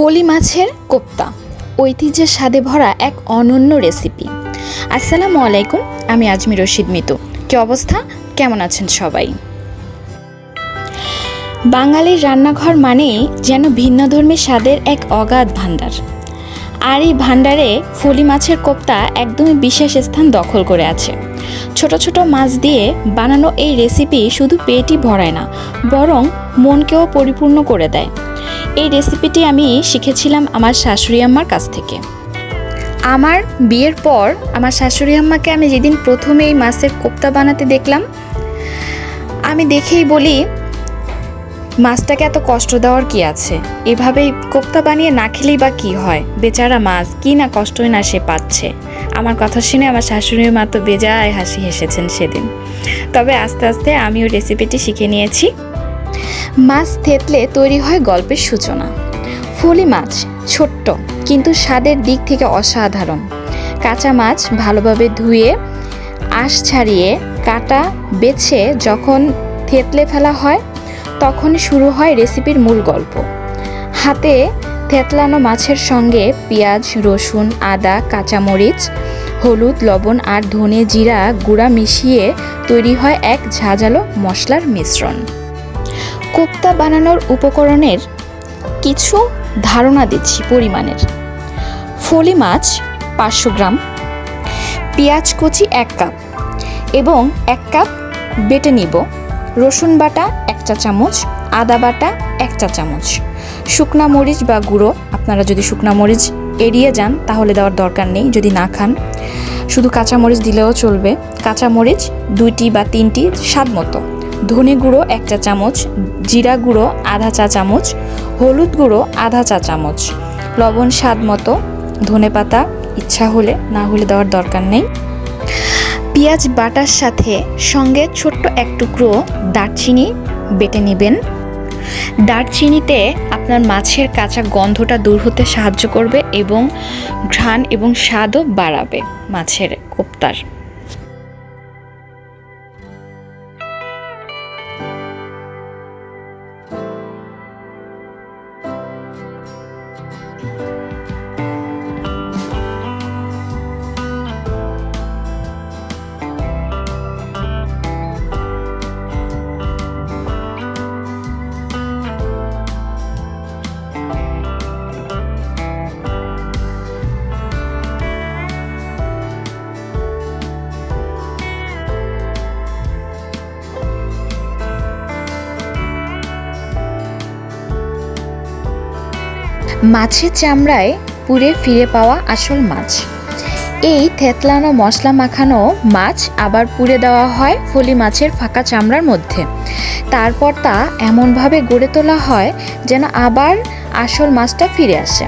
ফলি মাছের কোপ্তা। ঐতিহ্যের স্বাদে ভরা এক অনন্য রেসিপি আসসালামু আলাইকুম, আমি আজমি রশিদ মিতু। কি অবস্থা? কেমন আছেন সবাই? বাঙালির রান্নাঘর মানেই যেন ভিন্নধর্মী স্বাদের এক অগাধ ভাণ্ডার। আর এই ভাণ্ডারে ফলি মাছের কোপ্তা একদমই বিশেষ স্থান দখল করে আছে। ছোট ছোট মাছ দিয়ে বানানো এই রেসিপি শুধু পেটই ভরায় না, বরং মনকেও পরিপূর্ণ করে দেয়। এই রেসিপিটি আমি শিখেছিলাম আমার শাশুড়ি আম্মার কাছ থেকে। আমার বিয়ের পর আমার শাশুড়ি আম্মাকে আমি যেদিন প্রথমে এই মাছের কোপ্তা বানাতে দেখলাম, আমি দেখেই বলি, মাছটাকে এত কষ্ট দেওয়ার কি আছে? এভাবে কোপ্তা বানিয়ে না খেলেই বা কি হয়? বেচারা মাছ, কি না কষ্টই না সে পাচ্ছে? আমার কথা শুনে আমার শাশুড়ি মা তো বেজায় হাসি হেসেছেন সেদিন। তবে আস্তে আস্তে আমিও রেসিপিটি শিখে নিয়েছি। মাছ থেতলে তৈরি হয় গল্পের সূচনা। ফলি মাছ ছোট্ট, কিন্তু স্বাদের দিক থেকে অসাধারণ। কাঁচা মাছ ভালোভাবে ধুয়ে, আঁশ ছাড়িয়ে কাটা বেছে যখন থেতলে ফেলা হয়, তখন শুরু হয় রেসিপির মূল গল্প। হাতে থেতলানো মাছের সঙ্গে পেঁয়াজ, রসুন, আদা, কাঁচামরিচ, হলুদ, লবণ আর ধনে জিরা গুঁড়া মিশিয়ে তৈরি হয় এক ঝাঁঝালো মশলার মিশ্রণ। কোপ্তা বানানোর উপকরণের কিছু ধারণা দিচ্ছি পরিমাণের। ফলি মাছ পাঁচশো গ্রাম, পেঁয়াজ কুচি এক কাপ এবং এক কাপ বেটে নিব। রসুন বাটা এক চা চামচ, আদা বাটা এক চা চামচ। শুকনা মরিচ বা গুঁড়ো, আপনারা যদি শুকনা মরিচ এড়িয়ে যান তাহলে দেওয়ার দরকার নেই, যদি না খান। শুধু কাঁচা মরিচ দিলেও চলবে। কাঁচা মরিচ দুইটি বা তিনটি স্বাদ মতো। ধনে গুঁড়ো এক চা চামচ, জিরা গুঁড়ো আধা চা চামচ, হলুদ গুঁড়ো আধা চা চামচ। লবণ স্বাদ মতো, ধনে পাতা, ইচ্ছা হলে, না হলে দেওয়ার দরকার নেই। পেঁয়াজ বাটার সাথে সঙ্গে ছোট্ট এক টুকরো দারচিনি বেটে নেবেন। দারচিনিতে আপনার মাছের কাঁচা গন্ধটা দূর হতে সাহায্য করবে এবং ঘ্রাণ এবং স্বাদও বাড়াবে মাছের কোপ্তার। মাছের চামড়ায় পুড়ে ফিরে পাওয়া আসল মাছ। এই থেতলানো মশলা মাখানো মাছ আবার পুড়ে দেওয়া হয় ফলি মাছের ফাঁকা চামড়ার মধ্যে। তারপর তা এমনভাবে গড়ে তোলা হয় যেন আবার আসল মাছটা ফিরে আসে,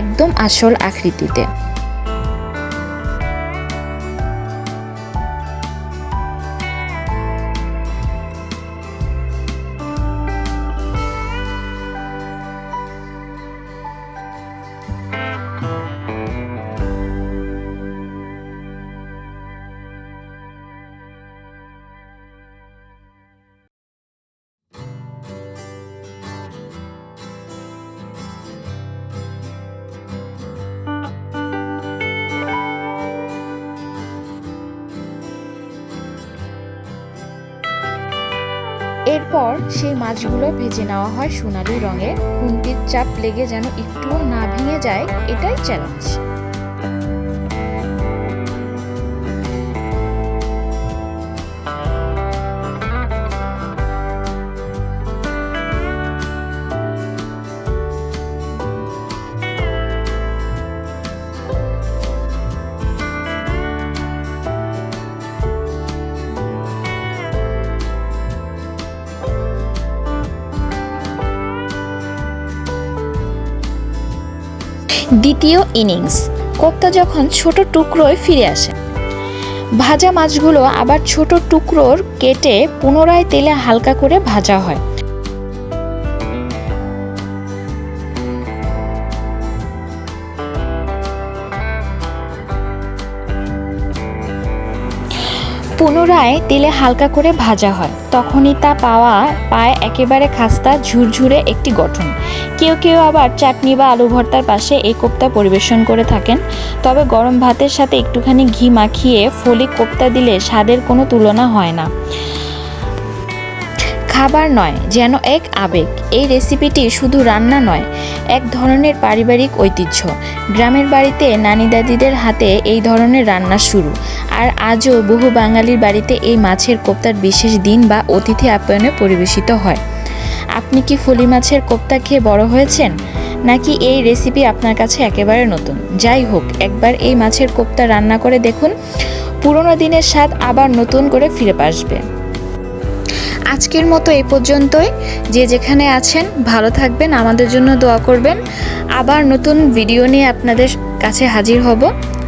একদম আসল আকৃতিতে। এরপর সেই মাছগুলো ভেজে নেওয়া হয় সোনালি রঙে। খুন্তির চাপ লেগে যেন একটুও না ভেঙে যায়, এটাই চ্যালেঞ্জ দ্বিতীয় ইনিংস। কোপ্তা যখন ছোট টুকরোয় ফিরে আসে, ভাজা মাছগুলো আবার ছোট টুকরোর কেটে পুনরায় তেলে হালকা করে ভাজা হয়। পুনরায় তেলে হালকা করে ভাজা হয়। তখনই তা পাওয়া পায় একেবারে খাস্তা, ঝুরঝুরে একটি গঠন। কেউ কেউ আবার চাটনি বা আলু ভর্তার পাশে এই কোপ্তা পরিবেশন করে থাকেন। তবে গরম ভাতের সাথে একটুখানি ঘি মাখিয়ে ফলি কোপ্তা দিলে স্বাদের কোনো তুলনা হয় না। খাবার নয়, যেন এক আবেগ। এই রেসিপিটি শুধু রান্না নয়, এক ধরনের পারিবারিক ঐতিহ্য। গ্রামের বাড়িতে নানি দাদিদের হাতে এই ধরনের রান্না শুরু। আর আজও বহু বাঙালির বাড়িতে এই মাছের কোপ্তার বিশেষ দিন বা অতিথি আপ্যায়নে পরিবেশিত হয়। আপনি কি ফলি মাছের কোপ্তা খেয়ে বড় হয়েছেন? নাকি এই রেসিপি আপনার কাছে একেবারে নতুন? যাই হোক, একবার এই মাছের কোপ্তা রান্না করে দেখুন। পুরনো দিনের স্বাদ আবার নতুন করে ফিরে আসবে। আজকের মতো এই পর্যন্তই। যে যেখানে আছেন, ভালো থাকবেন, আমাদের জন্য দোয়া করবেন। আবার নতুন ভিডিও নিয়ে আপনাদের কাছে হাজির হব।